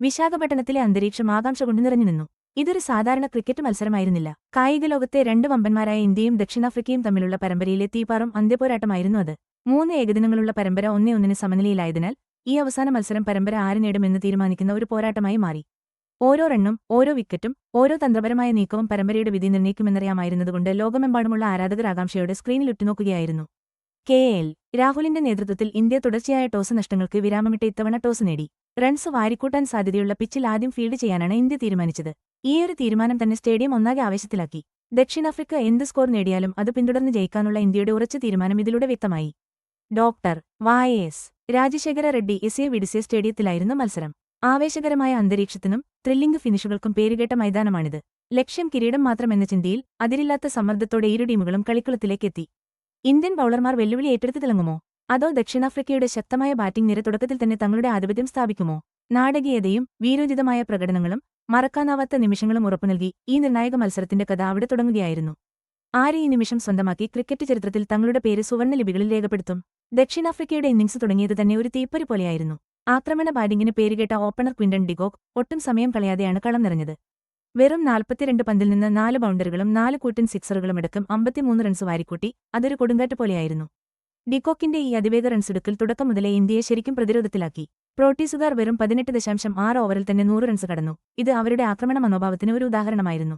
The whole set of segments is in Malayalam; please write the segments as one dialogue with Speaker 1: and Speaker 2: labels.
Speaker 1: വിശാഖപട്ടണത്തിലെ അന്തരീക്ഷം ആകാംക്ഷ കൊണ്ട് നിറഞ്ഞു നിന്നു. ഇതൊരു സാധാരണ ക്രിക്കറ്റ് മത്സരമായിരുന്നില്ല. കായിക ലോകത്തെ രണ്ട് വമ്പന്മാരായ ഇന്ത്യയും ദക്ഷിണാഫ്രിക്കയും തമ്മിലുള്ള പരമ്പരയിലെ തീപ്പാറും അന്ത്യപോരാട്ടമായിരുന്നു അത്. മൂന്ന് ഏകദിനങ്ങളുള്ള പരമ്പര ഒന്നേ ഒന്നിന് സമനിലയിലായതിനാൽ ഈ അവസാന മത്സരം പരമ്പര ആര് നേടുമെന്ന് തീരുമാനിക്കുന്ന ഒരു പോരാട്ടമായി മാറി. ഓരോ റണ്ണും ഓരോ വിക്കറ്റും ഓരോ തന്ത്രപരമായ നീക്കവും പരമ്പരയുടെ വിധി നിർണയിക്കുമെന്നറിയാമായിരുന്നതുകൊണ്ട് ലോകമെമ്പാടുമുള്ള ആരാധകർ ആകാംക്ഷയോടെ സ്ക്രീനിൽ ഉറ്റുനോക്കുകയായിരുന്നു കെ എൽ രാഹുലിന്റെ നേതൃത്വത്തിൽ ഇന്ത്യ തുടർച്ചയായ ടോസ് നഷ്ടങ്ങൾക്ക് വിരാമമിട്ട് ഇത്തവണ ടോസ് നേടി. റൺസ് വാരിക്കൂട്ടാൻ സാധ്യതയുള്ള പിച്ചിൽ ആദ്യം ഫീൽഡ് ചെയ്യാനാണ് ഇന്ത്യ തീരുമാനിച്ചത്. ഈയൊരു തീരുമാനം തന്നെ സ്റ്റേഡിയം ഒന്നാകെ ആവേശത്തിലാക്കി. ദക്ഷിണാഫ്രിക്ക എന്ത് സ്കോർ നേടിയാലും അത് പിന്തുടർന്ന് ജയിക്കാനുള്ള ഇന്ത്യയുടെ ഉറച്ച തീരുമാനം ഇതിലൂടെ വ്യക്തമായി. Doctor Y S Rajasekhara Reddy S A വിഡിസെ സ്റ്റേഡിയത്തിലായിരുന്നു മത്സരം. ആവേശകരമായ അന്തരീക്ഷത്തിനും ത്രില്ലിംഗ് ഫിനിഷുകൾക്കും പേരുകേട്ട മൈതാനമാണിത്. ലക്ഷ്യം കിരീടം മാത്രമെന്ന ചിന്തയിൽ അതിരില്ലാത്ത സമ്മർദ്ദത്തോടെ ഇരു ടീമുകളും കളിക്കളത്തിലേക്കെത്തി ഇന്ത്യൻ ബൌളർമാർ വെല്ലുവിളി ഏറ്റെടുത്ത് തിളങ്ങുമോ? അതോ ദക്ഷിണാഫ്രിക്കയുടെ ശക്തമായ ബാറ്റിംഗ് നിര തുടക്കത്തിൽ തന്നെ തങ്ങളുടെ ആധിപത്യം സ്ഥാപിക്കുമോ? നാടകീയതയും വീരോചിതമായ പ്രകടനങ്ങളും മറക്കാനാവാത്ത നിമിഷങ്ങളും ഉറപ്പുനൽകി ഈ നിർണായക മത്സരത്തിന്റെ കഥ അവിടെ തുടങ്ങുകയായിരുന്നു. ആര് ഈ നിമിഷം സ്വന്തമാക്കി ക്രിക്കറ്റ് ചരിത്രത്തിൽ തങ്ങളുടെ പേര് സുവർണ ലിപികളിൽ രേഖപ്പെടുത്തും? ദക്ഷിണാഫ്രിക്കയുടെ ഇന്നിംഗ്സ് തുടങ്ങിയത് തന്നെ ഒരു തീപ്പരി പോലെയായിരുന്നു. ആക്രമണ ബാറ്റിംഗിന് പേരുകേട്ട ഓപ്പണർ ക്വിന്റൺ ഡിഗോക് ഒട്ടും സമയം കളയാതെയാണ് കളം നിറഞ്ഞത് വെറും നാൽപ്പത്തിരണ്ട് പന്തിൽ നിന്ന് നാല് ബൗണ്ടറികളും നാല് കൂറ്റൻ സിക്സറുകളുമടക്കം അമ്പത്തിമൂന്ന് റൺസ് വാരിക്കൂട്ടി അതൊരു കൊടുങ്കാറ്റ് പോലെയായിരുന്നു. ഡിക്കോക്കിന്റെ ഈ അതിവേഗ റൺസെടുക്കൽ തുടക്കം മുതലേ ഇന്ത്യയെ ശരിക്കും പ്രതിരോധത്തിലാക്കി. പ്രോട്ടീസുകാർ വെറും പതിനെട്ട് ദശാംശം ആറ് ഓവറിൽ തന്നെ നൂറ് റൺസ് കടന്നു. ഇത് അവരുടെ ആക്രമണ മനോഭാവത്തിന് ഒരു ഉദാഹരണമായിരുന്നു.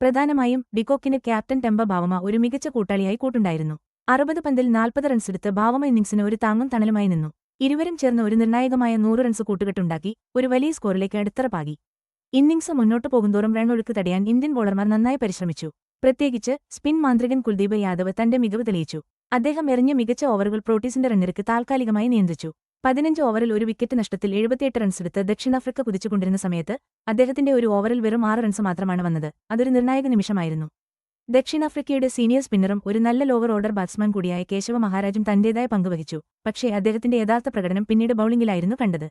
Speaker 1: പ്രധാനമായും ഡിക്കോക്കിന് ക്യാപ്റ്റൻ ടെമ്പ ബാവമ ഒരു മികച്ച കൂട്ടാളിയായി കൂട്ടുണ്ടായിരുന്നു. അറുപത് പന്തിൽ നാൽപ്പത് റൺസെടുത്ത് ബാവമ ഇന്നിംഗ്സിന് ഒരു താങ്ങും തണലുമായി നിന്നു. ഇരുവരും ചേർന്ന് ഒരു നിർണായകമായ നൂറ് റൺസ് കൂട്ടുകെട്ടുണ്ടാക്കി ഒരു വലിയ സ്കോറിലേക്ക് അടിത്തറ പാകി ഇന്നിംഗ്സ് മുന്നോട്ടു പോകുന്തോറും റൺ ഒഴുക്ക് തടയാൻ ഇന്ത്യൻ ബോളർമാർ നന്നായി പരിശ്രമിച്ചു. പ്രത്യേകിച്ച് സ്പിൻ മാന്ത്രികൻ കുൽദീപ് യാദവ് തന്റെ മികവ് തെളിയിച്ചു. അദ്ദേഹം എറിഞ്ഞ മികച്ച ഓവറുകൾ പ്രോട്ടീസിന്റെ റണ്ണിരക്ക് താൽക്കാലികമായി നിയന്ത്രിച്ചു. പതിനഞ്ച് ഓവറിൽ ഒരു വിക്കറ്റ് നഷ്ടത്തിൽ എഴുപത്തിയെട്ട് റൺസെടുത്ത് ദക്ഷിണാഫ്രിക്ക കുതിച്ചുകൊണ്ടിരുന്ന സമയത്ത് അദ്ദേഹത്തിന്റെ ഒരു ഓവറിൽ വെറും ആറ് റൺസ് മാത്രമാണ് വന്നത്. അതൊരു നിർണായക നിമിഷമായിരുന്നു. ദക്ഷിണാഫ്രിക്കയുടെ സീനിയർ സ്പിന്നറും ഒരു നല്ല ലോവർ ഓർഡർ ബാറ്റ്സ്മാൻ കൂടിയായ കേശവ മഹാരാജും തന്റേതായ പങ്കുവഹിച്ചു പക്ഷേ അദ്ദേഹത്തിന്റെ യഥാർത്ഥ പ്രകടനം പിന്നീട് ബൌളിംഗിലായിരുന്നു കണ്ടത്.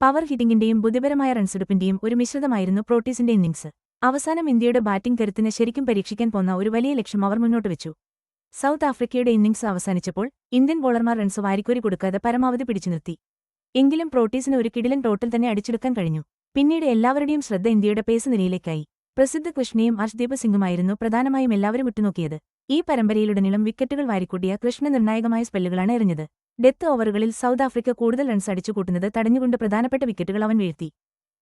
Speaker 1: പവർ ഹിറ്റിംഗിന്റെയും ബുദ്ധിപരമായ റൺസെടുപ്പിന്റെയും ഒരു മിശ്രിതമായിരുന്നു പ്രോട്ടീസിന്റെ ഇന്നിംഗ്സ് അവസാനം ഇന്ത്യയുടെ ബാറ്റിംഗ് കരുത്തിനെ ശരിക്കും പരീക്ഷിക്കാൻ പോന്ന ഒരു വലിയ ലക്ഷ്യം അവർ മുന്നോട്ട് വെച്ചു. സൗത്ത് ആഫ്രിക്കയുടെ ഇന്നിംഗ്സ് അവസാനിച്ചപ്പോൾ ഇന്ത്യൻ ബോളർമാർ റൺസ് വാരിക്കോരി കൊടുക്കാതെ പരമാവധി പിടിച്ചു നിർത്തി. എങ്കിലും പ്രോട്ടീസിന് ഒരു കിടിലൻ ടോട്ടൽ തന്നെ അടിച്ചെടുക്കാൻ കഴിഞ്ഞു. പിന്നീട് എല്ലാവരുടെയും ശ്രദ്ധ ഇന്ത്യയുടെ പേസ് നിലയിലേക്കായി. പ്രസിദ്ധ കൃഷ്ണയും അർഷ്ദീപ് സിംഗുമായിരുന്നു പ്രധാനമായും എല്ലാവരും ഉറ്റുനോക്കിയത്. ഈ പരമ്പരയിലുടനീളം വിക്കറ്റുകൾ വാരിക്കൂട്ടിയ കൃഷ്ണ നിർണായകമായ സ്പെല്ലുകളാണ് എറിഞ്ഞത്. ഡെത്ത് ഓവറുകളിൽ സൗത്ത് ആഫ്രിക്ക കൂടുതൽ റൺസ് അടിച്ചുകൂട്ടുന്നത് തടഞ്ഞുകൊണ്ട് പ്രധാനപ്പെട്ട വിക്കറ്റുകൾ അവൻ വീഴ്ത്തി.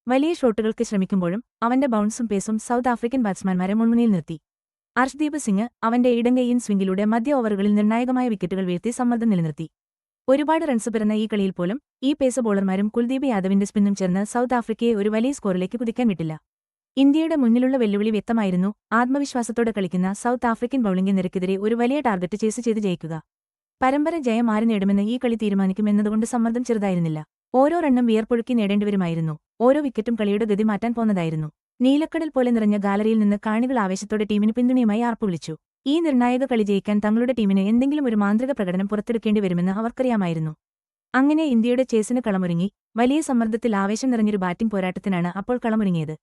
Speaker 1: വലിയ ഷോട്ടുകൾക്ക് ശ്രമിക്കുമ്പോഴും അവന്റെ ബൗൺസും പേസും സൗത്ത് ആഫ്രിക്കൻ ബാറ്റ്സ്മാൻമാരെ മുൻമുന്നിൽ നിർത്തി. അർഷ്ദീപ് സിംഗ് അവന്റെ ഇടങ്കൈയിൻ സ്വിംഗിലൂടെ മധ്യ ഓവറുകളിൽ നിർണായകമായ വിക്കറ്റുകൾ വീഴ്ത്തി സമ്മർദ്ദം നിലനിർത്തി. ഒരുപാട് റൺസ് പിറന്ന ഈ കളിയിൽ പോലും ഈ പേസ് ബോളർമാരും കുൽദീപ് യാദവിന്റെ സ്പിന്നും ചേർന്ന് സൗത്ത് ആഫ്രിക്കയെ ഒരു വലിയ സ്കോറിലേക്ക് കുതിക്കാൻ വിട്ടില്ല. ഇന്ത്യയുടെ മുന്നിലുള്ള വെല്ലുവിളി വ്യക്തമായിരുന്നു ആത്മവിശ്വാസത്തോടെ കളിക്കുന്ന സൗത്ത് ആഫ്രിക്കൻ ബൌളിംഗ് നിരക്കെതിരെ ഒരു വലിയ ടാർഗറ്റ് ചേസ് ചെയ്ത് ജയിക്കുക. പരമ്പര ജയം ആര് നേടുമെന്ന് ഈ കളി തീരുമാനിക്കുമെന്നതുകൊണ്ട് സമ്മർദ്ദം ചെറുതായിരുന്നില്ല. ഓരോ റണ്ണും വിയർപ്പൊഴുക്കി നേടേണ്ടിവരുമായിരുന്നു. ഓരോ വിക്കറ്റും കളിയുടെ ഗതി മാറ്റാൻ പോന്നതായിരുന്നു. നീലക്കടൽ പോലെ നിറഞ്ഞ ഗാലറിയിൽ നിന്ന് കാണികൾ ആവേശത്തോടെ ടീമിന് പിന്തുണയുമായി ആർപ്പുവിളിച്ചു ഈ നിർണായക കളി ജയിക്കാൻ തങ്ങളുടെ ടീമിന് എന്തെങ്കിലും ഒരു മാന്ത്രിക പ്രകടനം പുറത്തെടുക്കേണ്ടി വരുമെന്ന് അവർക്കറിയാമായിരുന്നു. അങ്ങനെ ഇന്ത്യയുടെ ചേസിന് കളമൊരുങ്ങി. വലിയ സമ്മർദ്ദത്തിൽ ആവേശം നിറഞ്ഞൊരു ബാറ്റിംഗ് പോരാട്ടത്തിനാണ് അപ്പോൾ കളമൊരുങ്ങിയത്.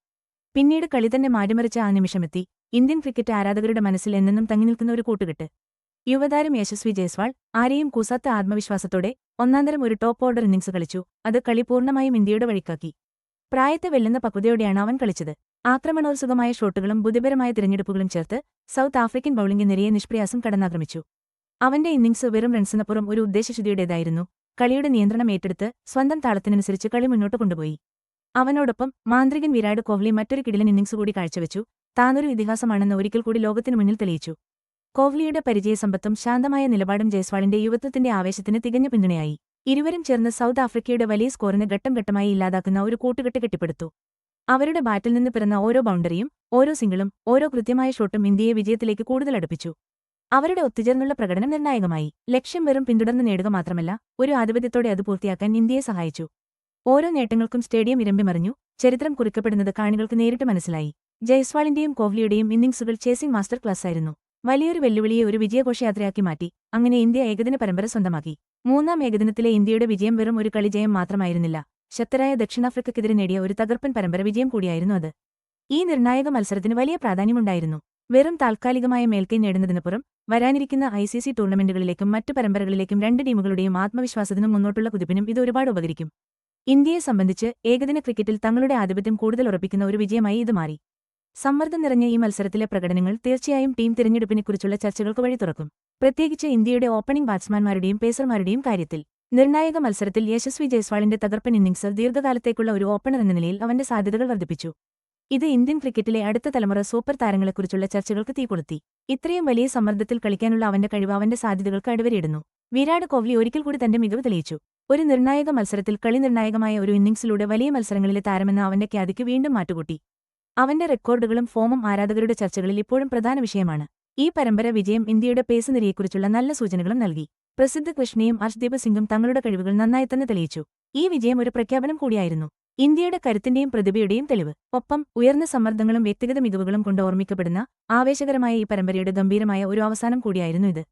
Speaker 1: പിന്നീട് കളി തന്നെ മാറ്റിമറിച്ച ആ നിമിഷമെത്തി. ഇന്ത്യൻ ക്രിക്കറ്റ് ആരാധകരുടെ മനസ്സിൽ എന്നെന്നും തങ്ങിനിൽക്കുന്ന ഒരു കൂട്ടുകെട്ട്. യുവതാരം യശസ്വി ജയ്സ്വാൾ ആരെയും കൂസാത്ത ആത്മവിശ്വാസത്തോടെ ഒന്നാന്തരം ഒരു ടോപ്പ് ഓർഡർ ഇന്നിംഗ്സ് കളിച്ചു. അത് കളി പൂർണമായും ഇന്ത്യയുടെ വഴിക്കാക്കി. പ്രായത്തെ വെല്ലുന്ന പക്വതയോടെയാണ് അവൻ കളിച്ചത്. ആക്രമണോത്സുകമായ ഷോട്ടുകളും ബുദ്ധിപരമായ തിരഞ്ഞെടുപ്പുകളും ചേർത്ത് സൗത്ത് ആഫ്രിക്കൻ ബൌളിംഗ് നിരയെ നിഷ്പ്രയാസം കടന്നാക്രമിച്ചു. അവന്റെ ഇന്നിംഗ്സ് വെറും റൺസിനപ്പുറം ഒരു ഉദ്ദേശശുദ്ധിയുടേതായിരുന്നു. കളിയുടെ നിയന്ത്രണം ഏറ്റെടുത്ത് സ്വന്തം താളത്തിനനുസരിച്ച് കളി മുന്നോട്ട് കൊണ്ടുപോയി. അവനോടൊപ്പം മാന്ത്രികൻ വിരാട് കോഹ്ലി മറ്റൊരു കിടിലൻ ഇന്നിംഗ്സ് കൂടി കാഴ്ചവെച്ചു. താനൊരു ഇതിഹാസമാണെന്ന് ഒരിക്കൽ കൂടി ലോകത്തിനു മുന്നിൽ തെളിയിച്ചു. കോഹ്ലിയുടെ പരിചയസമ്പത്തും ശാന്തമായ നിലപാടും ജയ്സ്വാളിന്റെ യുവത്വത്തിന്റെ ആവേശത്തിന് തികഞ്ഞ പിന്തുണയായി. ഇരുവരും ചേർന്ന് സൗത്ത് ആഫ്രിക്കയുടെ വലിയ സ്കോറിന് ഘട്ടം ഘട്ടമായി ഇല്ലാതാക്കുന്ന ഒരു കൂട്ടുകെട്ട് കെട്ടിപ്പടുത്തു. അവരുടെ ബാറ്റിൽ നിന്ന് പിറന്ന ഓരോ ബൗണ്ടറിയും ഓരോ സിംഗിളും ഓരോ കൃത്യമായ ഷോട്ടും ഇന്ത്യയെ വിജയത്തിലേക്ക് കൂടുതൽ അടുപ്പിച്ചു. അവരുടെ ഒത്തുചേർന്നുള്ള പ്രകടനം നിർണായകമായി. ലക്ഷ്യം വെറും പിന്തുടർന്ന് നേടുക മാത്രമല്ല ഒരു ആധിപത്യത്തോടെ അത് പൂർത്തിയാക്കാൻ ഇന്ത്യയെ സഹായിച്ചു. ഓരോ നേട്ടങ്ങൾക്കും സ്റ്റേഡിയം ഇരമ്പിമറിഞ്ഞു. ചരിത്രം കുറിക്കപ്പെടുന്നത് കാണികൾക്ക് നേരിട്ട് മനസ്സിലായി. ജയ്സ്വാളിന്റെയും കോഹ്ലിയുടെയും ഇന്നിംഗ്സുകൾ ചേസിംഗ് മാസ്റ്റർ ക്ലാസ് ആയിരുന്നു. വലിയൊരു വെല്ലുവിളിയെ ഒരു വിജയഘോഷയാത്രയാക്കി മാറ്റി. അങ്ങനെ ഇന്ത്യ ഏകദിന പരമ്പര സ്വന്തമാക്കി. മൂന്നാം ഏകദിനത്തിലെ ഇന്ത്യയുടെ വിജയം വെറും ഒരു കളിജയം മാത്രമായിരുന്നില്ല. ശക്തരായ ദക്ഷിണാഫ്രിക്കയ്ക്കെതിരെ നേടിയ ഒരു തകർപ്പൻ പരമ്പര വിജയം കൂടിയായിരുന്നു അത്. ഈ നിർണായക മത്സരത്തിന് വലിയ പ്രാധാന്യമുണ്ടായിരുന്നു. വെറും താൽക്കാലികമായ മേൽക്കൈ നേടുന്നതിനുപുറം വരാനിരിക്കുന്ന ഐ സി സി ടൂർണമെന്റുകളിലേക്കും മറ്റു പരമ്പരകളിലേക്കും രണ്ട് ടീമുകളുടെയും ആത്മവിശ്വാസത്തിനും മുന്നോട്ടുള്ള കുതിപ്പിനും ഇത് ഒരുപാട് ഉപകരിക്കും. ഇന്ത്യയെ സംബന്ധിച്ച് ഏകദിന ക്രിക്കറ്റിൽ തങ്ങളുടെ ആധിപത്യം കൂടുതൽ ഉറപ്പിക്കുന്ന ഒരു വിജയമായി ഇത് മാറി. സമ്മർദ്ദം നിറഞ്ഞ ഈ മത്സരത്തിലെ പ്രകടനങ്ങൾ തീർച്ചയായും ടീം തിരഞ്ഞെടുപ്പിനെക്കുറിച്ചുള്ള ചർച്ചകൾക്ക് വഴി തുറക്കും പ്രത്യേകിച്ച് ഇന്ത്യയുടെ ഓപ്പണിംഗ് ബാറ്റ്സ്മാൻമാരുടെയും പേസർമാരുടെയും കാര്യത്തിൽ. നിർണായക മത്സരത്തിൽ യശസ്വി ജയ്സ്വാളിന്റെ തകർപ്പൻ ഇന്നിംഗ്സ് ദീർഘകാലത്തേക്കുള്ള ഒരു ഓപ്പണർ എന്ന നിലയിൽ അവന്റെ സാധ്യതകൾ വർദ്ധിപ്പിച്ചു. ഇത് ഇന്ത്യൻ ക്രിക്കറ്റിലെ അടുത്ത തലമുറ സൂപ്പർ താരങ്ങളെക്കുറിച്ചുള്ള ചർച്ചകൾക്ക് തീകൊളുത്തി. ഇത്രയും വലിയ സമ്മർദ്ദത്തിൽ കളിക്കാനുള്ള അവന്റെ കഴിവ് അവന്റെ സാധ്യതകൾക്ക് അടിവരയിടുന്നു. വിരാട് കോഹ്ലി ഒരിക്കൽ കൂടി തന്റെ മികവ് തെളിയിച്ചു. ഒരു നിർണായക മത്സരത്തിൽ കളി നിർണായകമായ ഒരു ഇന്നിംഗ്സിലൂടെ വലിയ മത്സരങ്ങളിലെ താരമെന്ന അവന്റെ ഖ്യാതിക്ക് വീണ്ടും മാറ്റുകൂട്ടി. അവന്റെ റെക്കോർഡുകളും ഫോമും ആരാധകരുടെ ചർച്ചകളിൽ ഇപ്പോഴും പ്രധാന വിഷയമാണ്. ഈ പരമ്പര വിജയം ഇന്ത്യയുടെ പേസ് നിരയെക്കുറിച്ചുള്ള നല്ല സൂചനകളും നൽകി. പ്രസിദ്ധ കൃഷ്ണയും അർഷ്ദീപ് സിംഗും തങ്ങളുടെ കഴിവുകൾ നന്നായി തന്നെ തെളിയിച്ചു. ഈ വിജയം ഒരു പ്രഖ്യാപനം കൂടിയായിരുന്നു. ഇന്ത്യയുടെ കരുത്തിന്റെയും പ്രതിഭയുടെയും തെളിവ്. ഒപ്പം ഉയർന്ന സമ്മർദ്ദങ്ങളും വ്യക്തിഗത മികവുകളും കൊണ്ട് ഓർമ്മിക്കപ്പെടുന്ന ആവേശകരമായ ഈ പരമ്പരയുടെ ഗംഭീരമായ ഒരു അവസാനം കൂടിയായിരുന്നു ഇത്.